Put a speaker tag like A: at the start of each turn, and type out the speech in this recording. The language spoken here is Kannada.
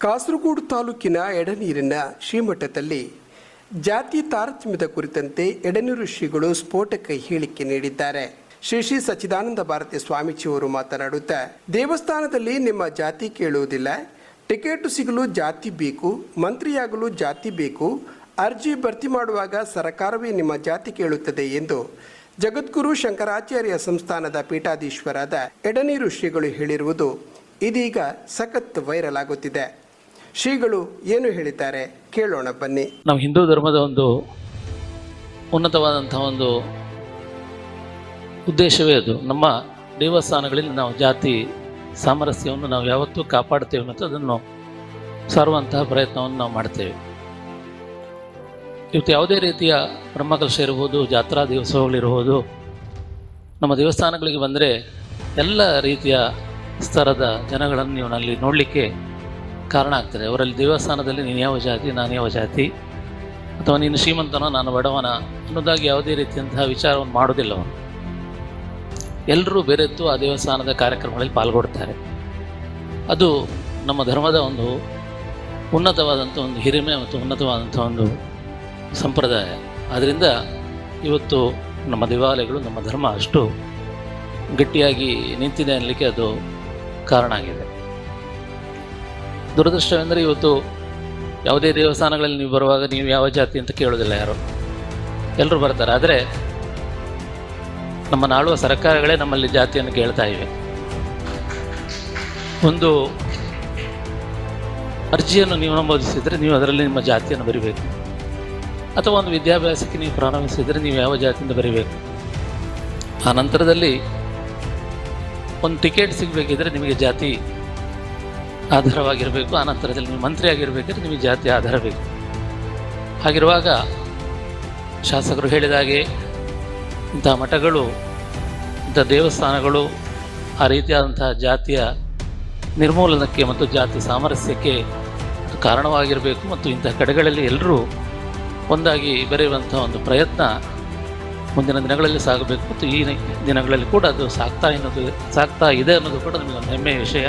A: ಕಾಸರಗೋಡು ತಾಲೂಕಿನ ಎಡನೀರಿನ ಶ್ರೀಮಠದಲ್ಲಿ ಜಾತಿ ತಾರತಮ್ಯದ ಕುರಿತಂತೆ ಎಡನೀರು ಶ್ರೀಗಳು ಸ್ಫೋಟಕ ಹೇಳಿಕೆ ನೀಡಿದ್ದಾರೆ. ಶ್ರೀ ಶ್ರೀ ಸಚ್ಚಿದಾನಂದ ಭಾರತಿ ಸ್ವಾಮೀಜಿಯವರು ಮಾತನಾಡುತ್ತಾ, ದೇವಸ್ಥಾನದಲ್ಲಿ ನಿಮ್ಮ ಜಾತಿ ಕೇಳುವುದಿಲ್ಲ. ಟಿಕೆಟ್ ಸಿಗಲು ಜಾತಿ ಬೇಕು, ಮಂತ್ರಿಯಾಗಲು ಜಾತಿ ಬೇಕು, ಅರ್ಜಿ ಭರ್ತಿ ಮಾಡುವಾಗ ಸರಕಾರವೇ ನಿಮ್ಮ ಜಾತಿ ಕೇಳುತ್ತದೆ ಎಂದು ಜಗದ್ಗುರು ಶಂಕರಾಚಾರ್ಯ ಸಂಸ್ಥಾನದ ಪೀಠಾಧೀಶ್ವರಾದ ಎಡನೀರು ಶ್ರೀಗಳು ಹೇಳಿರುವುದು ಇದೀಗ ಸಖತ್ ವೈರಲ್ ಆಗುತ್ತಿದೆ. ಶ್ರೀಗಳು ಏನು ಹೇಳಿದ್ದಾರೆ? ಕೇಳೋಣ, ಬನ್ನಿ.
B: ನಮ್ಮ ಹಿಂದೂ ಧರ್ಮದ ಒಂದು ಉನ್ನತವಾದಂತಹ ಒಂದು ಉದ್ದೇಶವೇ ಅದು. ನಮ್ಮ ದೇವಸ್ಥಾನಗಳಲ್ಲಿ ನಾವು ಜಾತಿ ಸಾಮರಸ್ಯವನ್ನು ನಾವು ಯಾವತ್ತೂ ಕಾಪಾಡ್ತೇವೆ ಮತ್ತು ಅದನ್ನು ಸಾರುವಂತಹ ಪ್ರಯತ್ನವನ್ನು ನಾವು ಮಾಡ್ತೇವೆ. ಇವತ್ತು ಯಾವುದೇ ರೀತಿಯ ಬ್ರಹ್ಮಕಲಶ ಇರ್ಬೋದು, ಜಾತ್ರಾ ದಿವಸಗಳಿರ್ಬೋದು ನಮ್ಮ ದೇವಸ್ಥಾನಗಳಿಗೆ ಬಂದರೆ ಎಲ್ಲ ರೀತಿಯ ಸ್ತರದ ಜನಗಳನ್ನು ನೀವು ಅಲ್ಲಿ ನೋಡಲಿಕ್ಕೆ ಕಾರಣ ಆಗ್ತದೆ. ಅವರಲ್ಲಿ ದೇವಸ್ಥಾನದಲ್ಲಿ ನೀನು ಯಾವ ಜಾತಿ, ನಾನು ಯಾವ ಜಾತಿ, ಅಥವಾ ನೀನು ಶ್ರೀಮಂತನೋ, ನಾನು ಬಡವನ ಅನ್ನೋದಾಗಿ ಯಾವುದೇ ರೀತಿಯಂತಹ ವಿಚಾರವನ್ನು ಮಾಡೋದಿಲ್ಲ ಅವನು. ಎಲ್ಲರೂ ಬೆರೆತು ಆ ದೇವಸ್ಥಾನದ ಕಾರ್ಯಕ್ರಮಗಳಲ್ಲಿ ಪಾಲ್ಗೊಡ್ತಾರೆ ಅದು ನಮ್ಮ ಧರ್ಮದ ಒಂದು ಉನ್ನತವಾದಂಥ ಒಂದು ಹಿರಿಮೆ ಮತ್ತು ಉನ್ನತವಾದಂಥ ಒಂದು ಸಂಪ್ರದಾಯ. ಆದ್ದರಿಂದ ಇವತ್ತು ನಮ್ಮ ದೇವಾಲಯಗಳು, ನಮ್ಮ ಧರ್ಮ ಅಷ್ಟು ಗಟ್ಟಿಯಾಗಿ ನಿಂತಿದೆ ಅನ್ನಲಿಕ್ಕೆ ಅದು ಕಾರಣ ಆಗಿದೆ. ದುರದೃಷ್ಟವೆಂದರೆ ಇವತ್ತು ಯಾವುದೇ ದೇವಸ್ಥಾನಗಳಲ್ಲಿ ನೀವು ಬರುವಾಗ ನೀವು ಯಾವ ಜಾತಿ ಅಂತ ಕೇಳೋದಿಲ್ಲ ಯಾರು? ಎಲ್ಲರೂ ಬರ್ತಾರೆ. ಆದರೆ ನಮ್ಮ ನಾಳುವ ಸರ್ಕಾರಗಳೇ ನಮ್ಮಲ್ಲಿ ಜಾತಿಯನ್ನು ಕೇಳ್ತಾ ಇವೆ. ಒಂದು ಅರ್ಜಿಯನ್ನು ನೀವು ನಮೂದಿಸಿದರೆ ನೀವು ಅದರಲ್ಲಿ ನಿಮ್ಮ ಜಾತಿಯನ್ನು ಬರಿಬೇಕು. ಅಥವಾ ಒಂದು ವಿದ್ಯಾಭ್ಯಾಸಕ್ಕೆ ನೀವು ಪ್ರಾರಂಭಿಸಿದರೆ ನೀವು ಯಾವ ಜಾತಿಯಿಂದ ಬರಿಬೇಕು. ಆ ನಂತರದಲ್ಲಿ ಒಂದು ಟಿಕೆಟ್ ಸಿಗಬೇಕಿದ್ರೆ ನಿಮಗೆ ಜಾತಿ ಆಧಾರವಾಗಿರಬೇಕು ಆ ನಂತರದಲ್ಲಿ ನೀವು ಮಂತ್ರಿ ಆಗಿರಬೇಕಾದ್ರೆ ನಿಮಗೆ ಜಾತಿ ಆಧಾರ ಬೇಕು. ಹಾಗಿರುವಾಗ ಶಾಸಕರು ಹೇಳಿದ ಹಾಗೆ ಇಂತಹ ಮಠಗಳು, ಇಂಥ ದೇವಸ್ಥಾನಗಳು ಆ ರೀತಿಯಾದಂತಹ ಜಾತಿಯ ನಿರ್ಮೂಲನಕ್ಕೆ ಮತ್ತು ಜಾತಿ ಸಾಮರಸ್ಯಕ್ಕೆ ಕಾರಣವಾಗಿರಬೇಕು ಮತ್ತು ಇಂಥ ಕಡೆಗಳಲ್ಲಿ ಎಲ್ಲರೂ ಒಂದಾಗಿ ಬೆರೆಯುವಂಥ ಒಂದು ಪ್ರಯತ್ನ ಮುಂದಿನ ದಿನಗಳಲ್ಲಿ ಸಾಗಬೇಕು ಮತ್ತು ಈ ದಿನಗಳಲ್ಲಿ ಕೂಡ ಅದು ಸಾಗ್ತಾ ಎನ್ನುವುದು ಸಾಗ್ತಾ ಇದೆ ಅನ್ನೋದು ಕೂಡ ನಮಗೆ ಒಂದು ಹೆಮ್ಮೆಯ ವಿಷಯ.